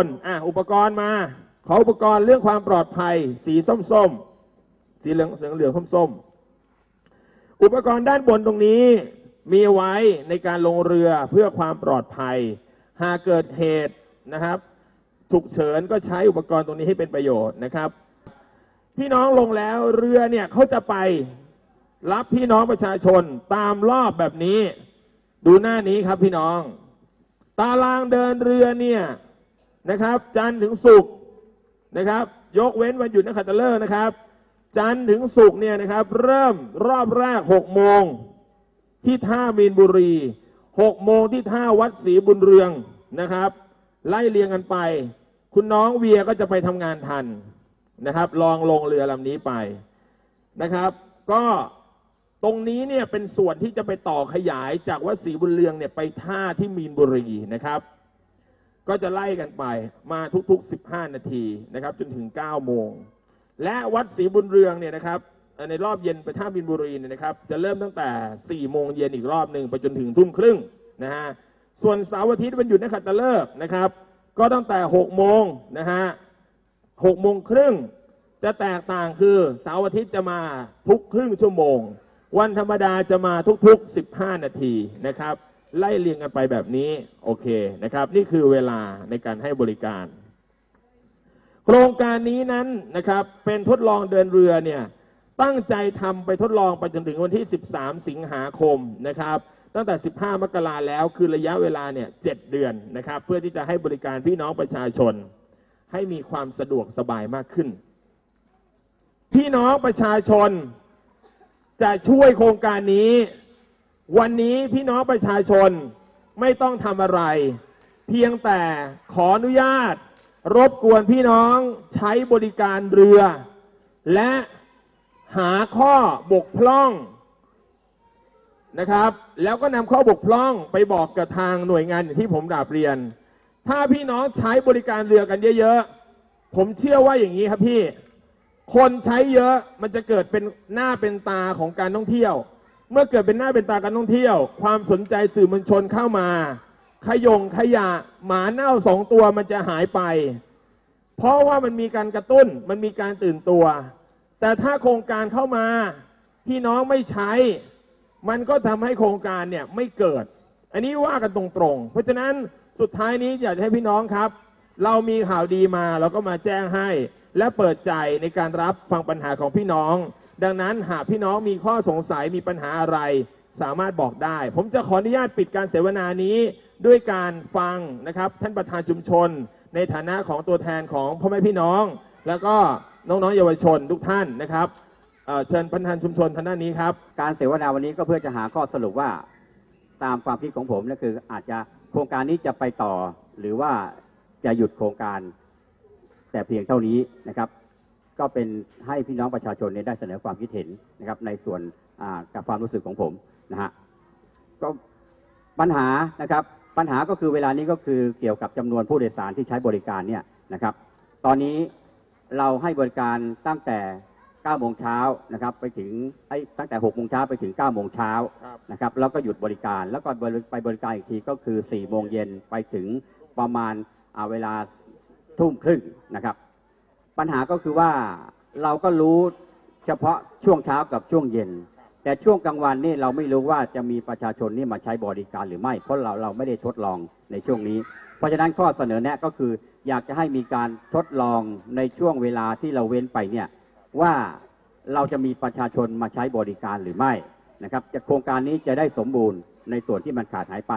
อะอุปกรณ์มา ขออุปกรณ์เรื่องความปลอดภัย สีส้มๆสีเหลืองเหลืองเหลืองส้มอุปกรณ์ด้านบนตรงนี้มีไว้ในการลงเรือเพื่อความปลอดภัย หากเกิดเหตุนะครับฉุกเฉินก็ใช้อุปกรณ์ตรงนี้ให้เป็นประโยชน์นะครับ พี่น้องลงแล้วเรือเนี่ยเขาจะไปรับพี่น้องประชาชนตามรอบแบบนี้ ดูหน้านี้ครับพี่น้อง ตารางเดินเรือเนี่ย นะครับ จันทร์ถึงศุกร์นะครับ ยกเว้นวันหยุดนักขัตฤกษ์นะครับ จันทร์ถึงศุกร์เนี่ยนะครับ เริ่มรอบแรกหกโมงที่ท่ามีนบุรีหกโมงที่ท่าวัดศรีบุญเรืองนะครับ ไล่เรียงกันไป คุณน้องเวียก็จะไปทำงานทันนะครับ ลองลงเรือลำนี้ไปนะครับ ก็ตรงนี้เนี่ยเป็นส่วนที่จะไปต่อขยายจากวัดศรีบุญเรืองเนี่ยไปท่าที่มีนบุรีนะครับ ก็จะไล่กันไปมาทุกๆ 15 นาทีนะครับ จนถึง 9 โมง และวัดศรีบุญเรืองเนี่ยนะครับในรอบเย็นไปท่าบินบุรีเนี่ยนะครับ จะเริ่มตั้งแต่ 4 โมงเย็นอีกรอบหนึ่งไปจนถึงทุ่มครึ่งนะฮะส่วนเสาร์อาทิตย์วันหยุดนักขัตฤกษ์นะครับ ก็ตั้งแต่ 6 โมงนะฮะ6โมงครึ่งจะแตกต่างคือเสาร์อาทิตย์จะมาทุกครึ่งชั่วโมง วันธรรมดาจะมาทุกๆ 15 นาทีนะครับ ไล่เรียงกันไปแบบนี้โอเคนะครับ นี่คือเวลาในการให้บริการ โครงการนี้นั้นนะครับเป็นทดลองเดินเรือเนี่ยตั้งใจทำไปทดลองไปจนถึงวันที่ 13 สิงหาคมนะครับ ตั้งแต่ 15 มกราแล้วคือระยะเวลาเนี่ย7เดือนนะครับ เพื่อที่จะให้บริการพี่น้องประชาชน ให้มีความสะดวกสบายมากขึ้น พี่น้องประชาชนจะช่วยโครงการนี้ วันนี้พี่น้องประชาชนไม่ต้องทำอะไร เพียงแต่ขออนุญาต รบกวนพี่น้องใช้บริการเรือ และหาข้อบกพร่องนะครับ แล้วก็นำข้อบกพร่องไปบอกกับทางหน่วยงานอย่างที่ผมดาบเรียน ถ้าพี่น้องใช้บริการเรือกันเยอะๆ ผมเชื่อว่าอย่างนี้ครับพี่ คนใช้เยอะมันจะเกิดเป็นหน้าเป็นตาของการท่องเที่ยว เมื่อเกิดเป็นหน้าเป็นตาการท่องเที่ยว ความสนใจสื่อมวลชนเข้ามา ขยงขยะหมาเน่าสองตัวมันจะหายไป เพราะว่ามันมีการกระตุ้นมันมีการตื่นตัว แต่ถ้าโครงการเข้ามาพี่น้องไม่ใช้ มันก็ทำให้โครงการเนี่ยไม่เกิด อันนี้ว่ากันตรงๆ เพราะฉะนั้นสุดท้ายนี้อยากให้พี่น้องครับ เรามีข่าวดีมาเราก็มาแจ้งให้ และเปิดใจในการรับฟังปัญหาของพี่น้อง ดังนั้นหากพี่น้องมีข้อสงสัยมีปัญหาอะไร สามารถบอกได้ ผมจะขออนุญาตปิดการเสวนานี้ด้วยการฟังนะครับท่านประธานชุมชน ในฐานะของตัวแทนของพ่อแม่พี่น้อง แล้วก็น้องๆเยาวชนทุกท่านนะครับเเชิญประธานชุมชนท่านด้านนี้ครับ การเสวนาวันนี้ก็เพื่อจะหาข้อสรุปว่าตามความคิดของผมนั่นคืออาจจะโครงการนี้จะไปต่อ หรือว่าจะหยุดโครงการ แต่เพียงเท่านี้นะครับ ก็เป็นให้พี่น้องประชาชนเนี่ยได้เสนอความคิดเห็นนะครับในส่วนอ่ากับความรู้สึกของผมนะฮะก็ปัญหานะครับปัญหาก็คือเวลานี้ก็คือเกี่ยวกับจำนวนผู้โดยสารที่ใช้บริการเนี่ยนะครับ ตอนนี้เราให้บริการตั้งแต่9โมงเช้านะครับไปถึงไอ้ตั้งแต่6โมงเช้าไปถึง9โมงเช้าครับนะครับแล้วก็หยุดบริการแล้วก็บริไปบริการอีกทีก็คือ4โมงเย็นไปถึงประมาณอ่าเวลาทุ่มครึ่งนะครับ ปัญหาก็คือว่าเราก็รู้เฉพาะช่วงเช้ากับช่วงเย็น แต่ช่วงกลางวันนี่เราไม่รู้ว่าจะมีประชาชนนี่มาใช้บริการหรือไม่ เพราะเราเราไม่ได้ทดลองในช่วงนี้ เพราะฉะนั้นข้อเสนอแนะก็คืออยากจะให้มีการทดลองในช่วงเวลาที่เราเว้นไปเนี่ยว่าเราจะมีประชาชนมาใช้บริการหรือไม่นะครับจะโครงการนี้จะได้สมบูรณ์ในส่วนที่มันขาดหายไป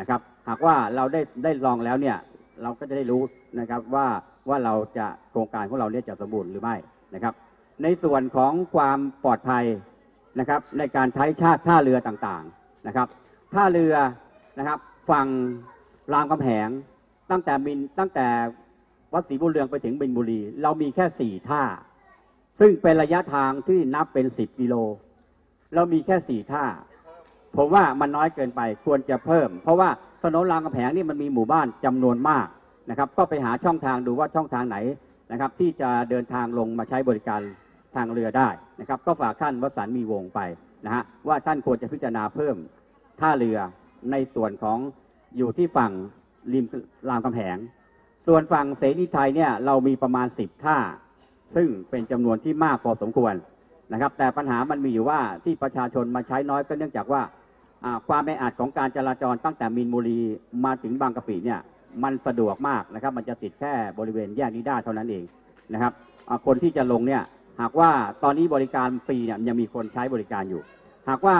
นะครับ หากว่าเราได้ได้ลองแล้วเนี่ยเราก็จะได้รู้นะครับว่า ว่าเราจะโครงการของเราเนี่ยจะสมบูรณ์หรือไม่นะครับ ในส่วนของความปลอดภัยนะครับในการใช้ชาติท่าเรือต่างๆนะครับท่าเรือนะครับฝั่งรามคำแหงตั้งแต่บินตั้งแต่วัดศรีบุญเรืองไปถึงบินบุรี เรามีแค่สี่ท่า ซึ่งเป็นระยะทางที่นับเป็นสิบกิโล เรามีแค่สี่ท่า ผมว่ามันน้อยเกินไปควรจะเพิ่ม เพราะว่าถนนรามคำแหงนี่มันมีหมู่บ้านจำนวนมาก นะครับ ก็ไปหาช่องทางดูว่าช่องทางไหนนะครับ ที่จะเดินทางลงมาใช้บริการทางเรือได้นะครับ ก็ฝากท่านวสันต์มีวงไปนะฮะว่าท่านควรจะพิจารณาเพิ่มท่าเรือในส่วนของอยู่ที่ฝั่งริมรามคำแหง ส่วนฝั่งเสรีไทยเนี่ยเรามีประมาณ 10 ท่า ซึ่งเป็นจำนวนที่มากพอสมควรนะครับ แต่ปัญหามันมีอยู่ว่าที่ประชาชนมาใช้น้อยก็เนื่องจากว่าความแออัดของการจราจรตั้งแต่มีนบุรีมาถึงบางกะปิเนี่ย มันสะดวกมากนะครับ มันจะติดแค่บริเวณแยกนิด้าเท่านั้นเองนะครับอ่าคนที่จะลงเนี่ยหากว่าตอนนี้บริการฟรีเนี่ยยังมีคนใช้บริการอยู่ หากว่า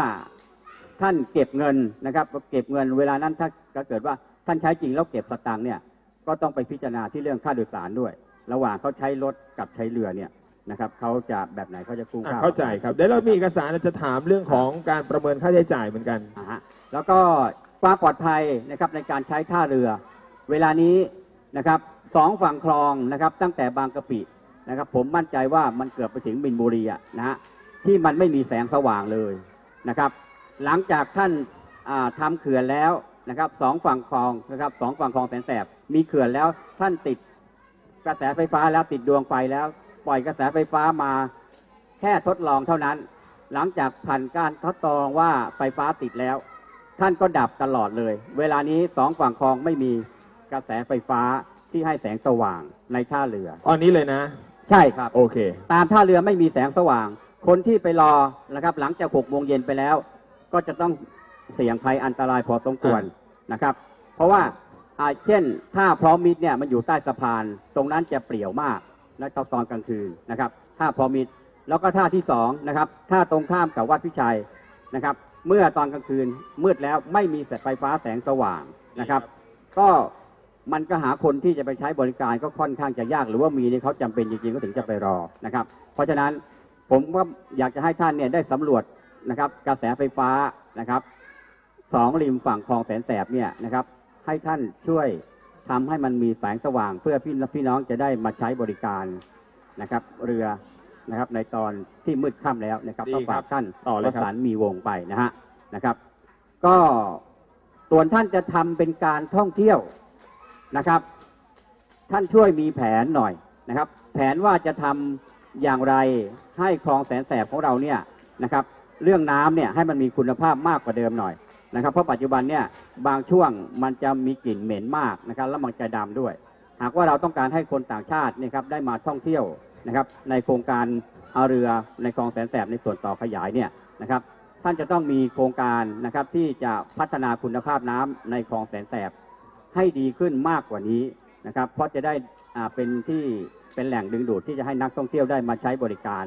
ท่านเก็บเงินนะครับ เก็บเงินเวลานั้นถ้าถ้าเกิดว่าท่านใช้จริงแล้วเก็บสตางค์เนี่ยก็ต้องไปพิจารณาที่เรื่องค่าโดยสารด้วย ระหว่างเขาใช้รถกับใช้เรือเนี่ยนะครับเขาจะแบบไหนเขาจะกู้อะค่าเข้าใจครับเดี๋ยวเรามีเอกสารจะถามเรื่องของการประเมินค่าใช้จ่ายเหมือนกันอ่าฮะแล้วก็ความปลอดภัยนะครับในการใช้ท่าเรือ เวลานี้นะครับสองฝั่งคลองนะครับตั้งแต่บางกะปินะครับผมมั่นใจว่ามันเกือบไปถึงบินบุรีอะนะฮะที่มันไม่มีแสงสว่างเลยนะครับหลังจากท่านาทำเขื่อนแล้วนะครับสองฝั่งคลองนะครับสองฝั่งคลองแสนแสบมีเขื่อนแล้วท่านติดกระแสไฟฟ้าแล้วติดดวงไฟแล้ว ปล่อยกระแสไฟฟ้ามาแค่ทดลองเท่านั้น หลังจากผ่านการทดลองว่าไฟฟ้าติดแล้ว ท่านก็ดับตลอดเลย เวลานี้สองฝั่งคลองไม่มี กระแสไฟฟ้าที่ให้แสงสว่างในท่าเรือตอนนี้เลยนะ ใช่ครับ โอเค ตามท่าเรือไม่มีแสงสว่าง คนที่ไปรอนะครับ หลังจากหกโมงเย็นไปแล้ว ก็จะต้องเสี่ยงภัยอันตรายพอสมควรนะครับ เพราะว่าอ่าเช่นท่าพร้อมมิตรเนี่ยมันอยู่ใต้สะพาน ตรงนั้นจะเปลี่ยวมากและตอนกลางคืนนะครับท่าพร้อมมิตรแล้วก็ท่าที่สองนะครับท่าตรงข้ามกับวัดพิชัยนะครับ เมื่อตอนกลางคืนมืดแล้วไม่มีไฟฟ้าแสงสว่างนะครับ ก็ มันก็หาคนที่จะไปใช้บริการก็ค่อนข้างจะยาก หรือว่ามีเนี่ยเขาจำเป็นจริงๆก็ถึงจะไปรอนะครับ เพราะฉะนั้นผมก็อยากจะให้ท่านเนี่ยได้สำรวจนะครับกระแสไฟฟ้านะครับสองริมฝั่งคลองแสนแสบเนี่ยนะครับ ให้ท่านช่วยทำให้มันมีแสงสว่างเพื่อพี่พี่น้องจะได้มาใช้บริการนะครับ เรือนะครับ ในตอนที่มืดค่ำแล้วนะครับดีก็ครัฝาบกท่านต่อเลยครับวสันต์มีวงไปนะฮะนะครับ ก็ส่วนท่านจะทำเป็นการท่องเที่ยว นะครับ ท่านช่วยมีแผนหน่อยนะครับ แผนว่าจะทำอย่างไรให้คลองแสนแสบของเราเนี่ยนะครับ เรื่องน้ำเนี่ยให้มันมีคุณภาพมากกว่าเดิมหน่อยนะครับเพราะปัจจุบันเนี่ยบางช่วงมันจะมีกลิ่นเหม็นมากนะครับแล้วมันจะดำด้วย หากว่าเราต้องการให้คนต่างชาติเนี่ยครับได้มาท่องเที่ยวนะครับ ในโครงการเอาเรือในคลองแสนแสบในส่วนต่อขยายเนี่ยนะครับ ท่านจะต้องมีโครงการนะครับที่จะพัฒนาคุณภาพน้ำในคลองแสนแสบ ให้ดีขึ้นมากกว่านี้นะครับ เพราะจะได้อ่าเป็นที่เป็นแหล่งดึงดูดที่จะให้นักท่องเที่ยวได้มาใช้บริการ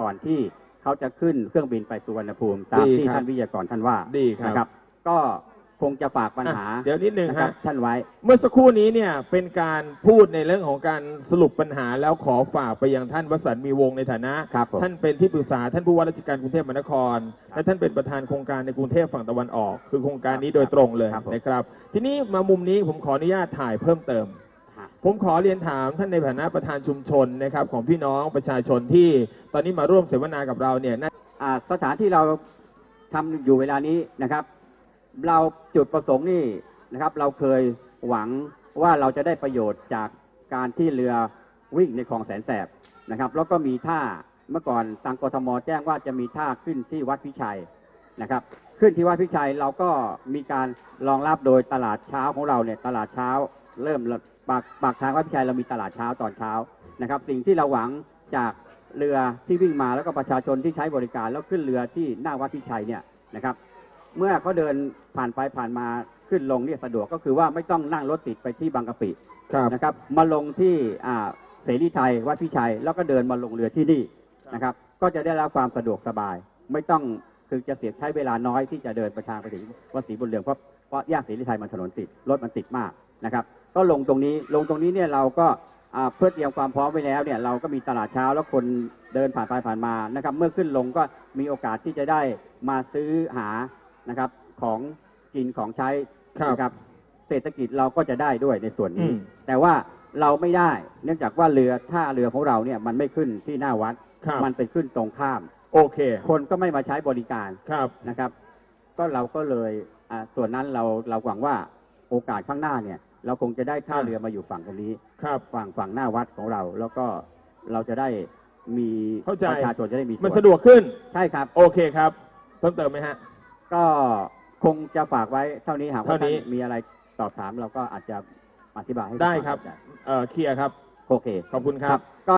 ก่อนที่เขาจะขึ้นเครื่องบินไปสุวรรณภูมิ ตามดีที่ครับท่านวิทยากรท่านว่าดีครับนะครับก็ค งจะฝากปัญหาอะเดี๋ยวนิดหนึ่งนะครับ ฮะ ท่านไว้ เมื่อสักครู่นี้เนี่ยเป็นการพูดในเรื่องของการสรุปปัญหาแล้วขอฝากไปยังท่านวสันต์มีวงศ์ในฐานะ ครับผมท่านเป็นที่ปรึกษาท่านผู้ว่าราชการกรุงเทพมหานคร และท่านเป็นประธานโครงการในกรุงเทพฝั่งตะวันออก คือโครงการนี้โดยตรงเลยครับผม นะครับ ทีนี้มามุมนี้ผมขออนุญาตถ่ายเพิ่มเติมฮะผมขอเรียนถามท่านในฐานะประธานชุมชนนะครับของพี่น้องประชาชนที่ตอนนี้มาร่วมเสวนากับเราเนี่ยน่า อ่าสถานที่เราทำอยู่เวลานี้นะครับ เราจุดประสงค์นี่นะครับ เราเคยหวังว่าเราจะได้ประโยชน์จากการที่เรือวิ่งในคลองแสนแสบนะครับ แล้วก็มีท่าเมื่อก่อนทางกทมแจ้งว่าจะมีท่าขึ้นที่วัดพิชัยนะครับ ขึ้นที่วัดพิชัยเราก็มีการรองรับโดยตลาดเช้าของเราเนี่ยตลาดเช้า เริ่มปากปากทางวัดพิชัยเรามีตลาดเช้าตอนเช้านะครับ สิ่งที่เราหวังจากเรือที่วิ่งมาแล้วก็ประชาชนที่ใช้บริการแล้วขึ้นเรือที่หน้าวัดพิชัยเนี่ยนะครับ เมื่อเขาเดินผ่านไปผ่านมาขึ้นลงเนี่ยสะดวกก็คือว่าไม่ต้องนั่งรถติดไปที่บางกะปิครับนะครับ มาลงที่อ่าเสรีไทยวัดพิชัยแล้วก็เดินมาลงเรือที่นี่นะครับ ก็จะได้รับความสะดวกสบาย ไม่ต้องคือจะเสียใช้เวลาน้อยที่จะเดินไปทางไปถึงวัดศรีบุญเรืองเพราะเพราะแยกเสรีไทยมันถนนติดรถมันติดมากนะครับ ก็ลงตรงนี้ลงตรงนี้เนี่ยเราก็อ่าเพื่อเตรียมความพร้อมไว้แล้วเนี่ยเราก็มีตลาดเช้าแล้วคนเดินผ่านไปผ่านมานะครับ เมื่อขึ้นลงก็มีโอกาสที่จะได้มาซื้อหา นะครับของกินของใช้ครับนะครับเศรษฐกิจเราก็จะได้ด้วยในส่วนอืนี้มแต่ว่าเราไม่ได้เนื่องจากว่าเรือท่าเรือของเราเนี่ยมันไม่ขึ้นที่หน้าวัด ครับมันไปขึ้นตรงข้าม โอเคคนก็ไม่มาใช้บริการครับนะครับ ก็เราก็เลยอ่าส่วนนั้นเราเราหวังว่าโอกาสข้างหน้าเนี่ย เราคงจะได้ท่าเรือมาอยู่ฝั่งตรงนี้ ครับ ฝั่งฝั่งหน้าวัดของเรา แล้วก็เราจะได้มีเข้าใจ ประชาชนจะได้มีมันส่วสะดวกขึ้น ใช่ครับ โอเคครับ เพิ่มเติมไหมฮะ ก็คงจะฝากไว้เท่านี้หากว่าเท่านี้ท่านมีอะไรสอบถามเราก็อาจจะอธิบายให้ได้ครับเข้าใจเอ่อเคลียร์ครับ โอเค ขอบคุณครับ ก็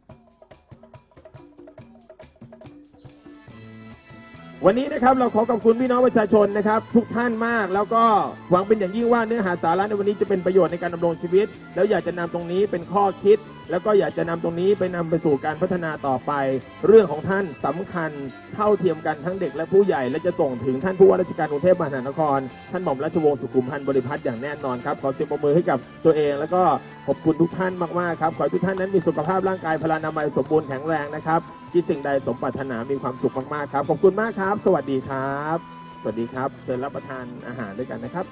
วันนี้นะครับเราขอขอบคุณพี่น้องประชาชนนะครับ ทุกท่านมากแล้วก็หวังเป็นอย่างยิ่งว่าเนื้อหาสาระในวันนี้จะเป็นประโยชน์ในการดำรงชีวิต แล้วอยากจะนำตรงนี้เป็นข้อคิด แล้วก็อยากจะนำตรงนี้ไปนำไปสู่การพัฒนาต่อไป เรื่องของท่านสำคัญเท่าเทียมกันทั้งเด็กและผู้ใหญ่ และจะส่งถึงท่านผู้ว่าราชการกรุงเทพมหานคร ท่านหม่อมราชวงศ์สุขุมพันธ์บริพัตรอย่างแน่นอนครับขอเสียงปรบมือให้กับตัวเอง แล้วก็ขอบคุณทุกท่านมากๆครับขอให้ทุกท่านนั้นมีสุขภาพร่างกายพลานามัยสมบูรณ์แข็งแรงนะครับคิดสิ่งใดสมปรารถนามีความสุขมากๆครับขอบคุณมากครับ สวัสดีครับ สวัสดีครับเชิญรับประทานอาหารด้วยกันนะครับ